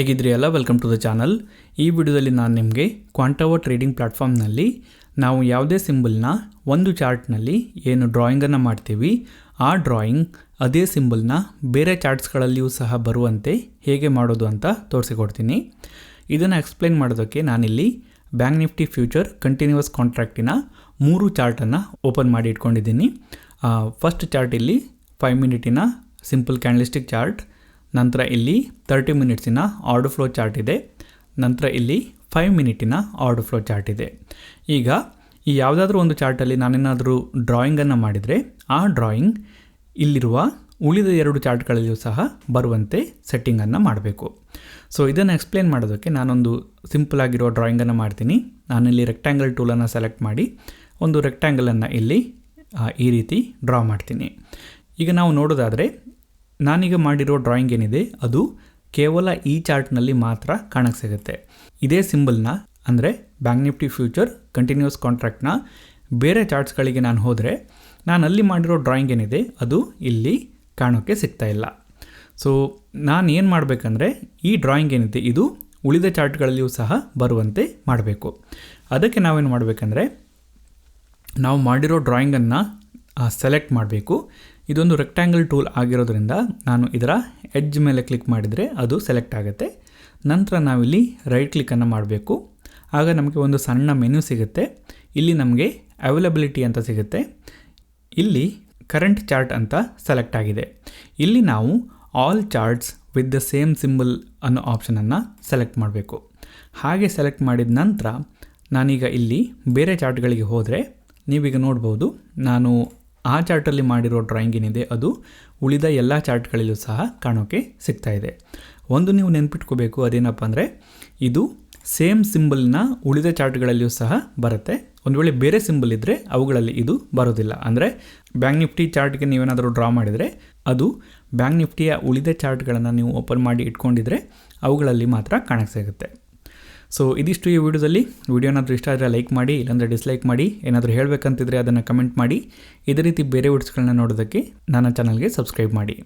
ಹೇಗಿದ್ರಿ ಎಲ್ಲ? Welcome to the channel ಈ ವಿಡಿಯೋದಲ್ಲಿ ನಾನು ನಿಮಗೆ ಕ್ವಾಂಟವರ್ ಟ್ರೇಡಿಂಗ್ ಪ್ಲ್ಯಾಟ್ಫಾರ್ಮ್ನಲ್ಲಿ ನಾವು ಯಾವುದೇ ಸಿಂಬಲ್ನ ಒಂದು ಚಾರ್ಟ್ನಲ್ಲಿ ಏನು ಡ್ರಾಯಿಂಗನ್ನು ಮಾಡ್ತೀವಿ, ಆ ಡ್ರಾಯಿಂಗ್ ಅದೇ ಸಿಂಬಲ್ನ ಬೇರೆ ಚಾರ್ಟ್ಸ್ಗಳಲ್ಲಿಯೂ ಸಹ ಬರುವಂತೆ ಹೇಗೆ ಮಾಡೋದು ಅಂತ ತೋರಿಸಿಕೊಡ್ತೀನಿ. ಇದನ್ನು ಎಕ್ಸ್ಪ್ಲೈನ್ ಮಾಡೋದಕ್ಕೆ ನಾನಿಲ್ಲಿ ಬ್ಯಾಂಕ್ ನಿಫ್ಟಿ ಫ್ಯೂಚರ್ ಕಂಟಿನ್ಯೂಸ್ ಕಾಂಟ್ರಾಕ್ಟಿನ ಮೂರು ಚಾರ್ಟನ್ನು ಓಪನ್ ಮಾಡಿ ಇಟ್ಕೊಂಡಿದ್ದೀನಿ. ಫಸ್ಟ್ ಚಾರ್ಟ್ ಇಲ್ಲಿ ಫೈವ್ ಮಿನಿಟಿನ ಸಿಂಪಲ್ ಕ್ಯಾಂಡಲಿಸ್ಟಿಕ್ ಚಾರ್ಟ್ ನಂತರ ಇಲ್ಲಿ ತರ್ಟಿ ಮಿನಿಟ್ಸಿನ ಆರ್ಡರ್ ಫ್ಲೋ ಚಾರ್ಟ್ ಇದೆ. ನಂತರ ಇಲ್ಲಿ ಫೈವ್ ಮಿನಿಟಿನ ಆರ್ಡರ್ ಫ್ಲೋ ಚಾರ್ಟ್ ಇದೆ. ಈಗ ಈ ಯಾವುದಾದ್ರೂ ಒಂದು ಚಾರ್ಟಲ್ಲಿ ನಾನೇನಾದರೂ ಡ್ರಾಯಿಂಗನ್ನು ಮಾಡಿದರೆ ಆ ಡ್ರಾಯಿಂಗ್ ಇಲ್ಲಿರುವ ಉಳಿದ ಎರಡು ಚಾರ್ಟ್ಗಳಲ್ಲಿಯೂ ಸಹ ಬರುವಂತೆ ಸೆಟ್ಟಿಂಗನ್ನು ಮಾಡಬೇಕು. ಸೊ ಇದನ್ನು ಎಕ್ಸ್ಪ್ಲೇನ್ ಮಾಡೋದಕ್ಕೆ ನಾನೊಂದು ಸಿಂಪಲ್ ಆಗಿರೋ ಡ್ರಾಯಿಂಗನ್ನು ಮಾಡ್ತೀನಿ. ನಾನಿಲ್ಲಿ ರೆಕ್ಟ್ಯಾಂಗಲ್ ಟೂಲನ್ನು ಸೆಲೆಕ್ಟ್ ಮಾಡಿ ಒಂದು ರೆಕ್ಟ್ಯಾಂಗಲನ್ನು ಇಲ್ಲಿ ಈ ರೀತಿ ಡ್ರಾ ಮಾಡ್ತೀನಿ. ಈಗ ನಾವು ನೋಡೋದಾದರೆ ನಾನೀಗ ಮಾಡಿರೋ ಡ್ರಾಯಿಂಗ್ ಏನಿದೆ, ಅದು ಕೇವಲ ಈ ಚಾರ್ಟ್ನಲ್ಲಿ ಮಾತ್ರ ಕಾಣಕ್ಕೆ ಸಿಗುತ್ತೆ. ಇದೇ ಸಿಂಬಲ್ನ ಅಂದರೆ ಬ್ಯಾಂಕ್ ನಿಫ್ಟಿ ಫ್ಯೂಚರ್ ಕಂಟಿನ್ಯೂಸ್ ಕಾಂಟ್ರಾಕ್ಟ್ನ ಬೇರೆ ಚಾರ್ಟ್ಸ್ಗಳಿಗೆ ನಾನು ಹೋದರೆ, ನಾನು ಅಲ್ಲಿ ಮಾಡಿರೋ ಡ್ರಾಯಿಂಗ್ ಏನಿದೆ, ಅದು ಇಲ್ಲಿ ಕಾಣೋಕ್ಕೆ ಸಿಗ್ತಾ ಇಲ್ಲ. ಸೊ ನಾನು ಏನು ಮಾಡಬೇಕಂದ್ರೆ, ಈ ಡ್ರಾಯಿಂಗ್ ಏನಿದೆ, ಇದು ಉಳಿದ ಚಾರ್ಟ್ಗಳಲ್ಲಿಯೂ ಸಹ ಬರುವಂತೆ ಮಾಡಬೇಕು. ಅದಕ್ಕೆ ನಾವೇನು ಮಾಡಬೇಕಂದ್ರೆ, ನಾವು ಮಾಡಿರೋ ಡ್ರಾಯಿಂಗನ್ನು ಸೆಲೆಕ್ಟ್ ಮಾಡಬೇಕು. ಇದೊಂದು ರೆಕ್ಟ್ಯಾಂಗಲ್ ಟೂಲ್ ಆಗಿರೋದ್ರಿಂದ ನಾನು ಇದರ ಎಡ್ಜ್ ಮೇಲೆ ಕ್ಲಿಕ್ ಮಾಡಿದರೆ ಅದು ಸೆಲೆಕ್ಟ್ ಆಗುತ್ತೆ. ನಂತರ ನಾವಿಲ್ಲಿ ರೈಟ್ ಕ್ಲಿಕ್ಕನ್ನು ಮಾಡಬೇಕು. ಆಗ ನಮಗೆ ಒಂದು ಸಣ್ಣ ಮೆನು ಸಿಗುತ್ತೆ. ಇಲ್ಲಿ ನಮಗೆ ಅವೈಲಬಿಲಿಟಿ ಅಂತ ಸಿಗುತ್ತೆ. ಇಲ್ಲಿ ಕರೆಂಟ್ ಚಾರ್ಟ್ ಅಂತ ಸೆಲೆಕ್ಟ್ ಆಗಿದೆ. ಇಲ್ಲಿ ನಾವು all charts with the same symbol ಅನ್ನೋ ಆಪ್ಷನನ್ನು ಸೆಲೆಕ್ಟ್ ಮಾಡಬೇಕು. ಹಾಗೆ ಸೆಲೆಕ್ಟ್ ಮಾಡಿದ ನಂತರ ನಾನೀಗ ಇಲ್ಲಿ ಬೇರೆ ಚಾರ್ಟ್ಗಳಿಗೆ ಹೋದರೆ ನೀವೀಗ ನೋಡ್ಬೋದು, ನಾನು ಆ ಚಾರ್ಟಲ್ಲಿ ಮಾಡಿರೋ ಡ್ರಾಯಿಂಗ್ ಏನಿದೆ, ಅದು ಉಳಿದ ಎಲ್ಲ ಚಾರ್ಟ್ಗಳಲ್ಲೂ ಸಹ ಕಾಣೋಕ್ಕೆ ಸಿಗ್ತಾ ಇದೆ. ಒಂದು ನೀವು ನೆನ್ಪಿಟ್ಕೋಬೇಕು ಅದೇನಪ್ಪ ಅಂದರೆ, ಇದು ಸೇಮ್ ಸಿಂಬಲ್ನ ಉಳಿದ ಚಾರ್ಟ್ಗಳಲ್ಲಿಯೂ ಸಹ ಬರುತ್ತೆ. ಒಂದು ವೇಳೆ ಬೇರೆ ಸಿಂಬಲ್ ಇದ್ದರೆ ಅವುಗಳಲ್ಲಿ ಇದು ಬರೋದಿಲ್ಲ. ಅಂದರೆ ಬ್ಯಾಂಕ್ ನಿಫ್ಟಿ ಚಾರ್ಟ್ಗೆ ನೀವೇನಾದರೂ ಡ್ರಾ ಮಾಡಿದರೆ, ಅದು ಬ್ಯಾಂಕ್ ನಿಫ್ಟಿಯ ಉಳಿದ ಚಾರ್ಟ್ಗಳನ್ನು ನೀವು ಓಪನ್ ಮಾಡಿ ಇಟ್ಕೊಂಡಿದ್ರೆ ಅವುಗಳಲ್ಲಿ ಮಾತ್ರ ಕಾಣಕ್ಕೆ ಸಿಗುತ್ತೆ. ಸೊ ಇದಿಷ್ಟು ಈ ವಿಡಿಯೋದಲ್ಲಿ. ವಿಡಿಯೋ ಏನಾದರೂ ಇಷ್ಟ ಆದರೆ ಲೈಕ್ ಮಾಡಿ, ಇಲ್ಲಾಂದರೆ ಡಿಸ್ಲೈಕ್ ಮಾಡಿ, ಏನಾದರೂ ಹೇಳಬೇಕಂತಿದ್ರೆ ಅದನ್ನು ಕಮೆಂಟ್ ಮಾಡಿ. ಇದೇ ರೀತಿ ಬೇರೆ ವಿಡಿಯೋಸ್ಗಳನ್ನ ನೋಡೋದಕ್ಕೆ ನನ್ನ ಚಾನಲ್ಗೆ ಸಬ್ಸ್ಕ್ರೈಬ್ ಮಾಡಿ.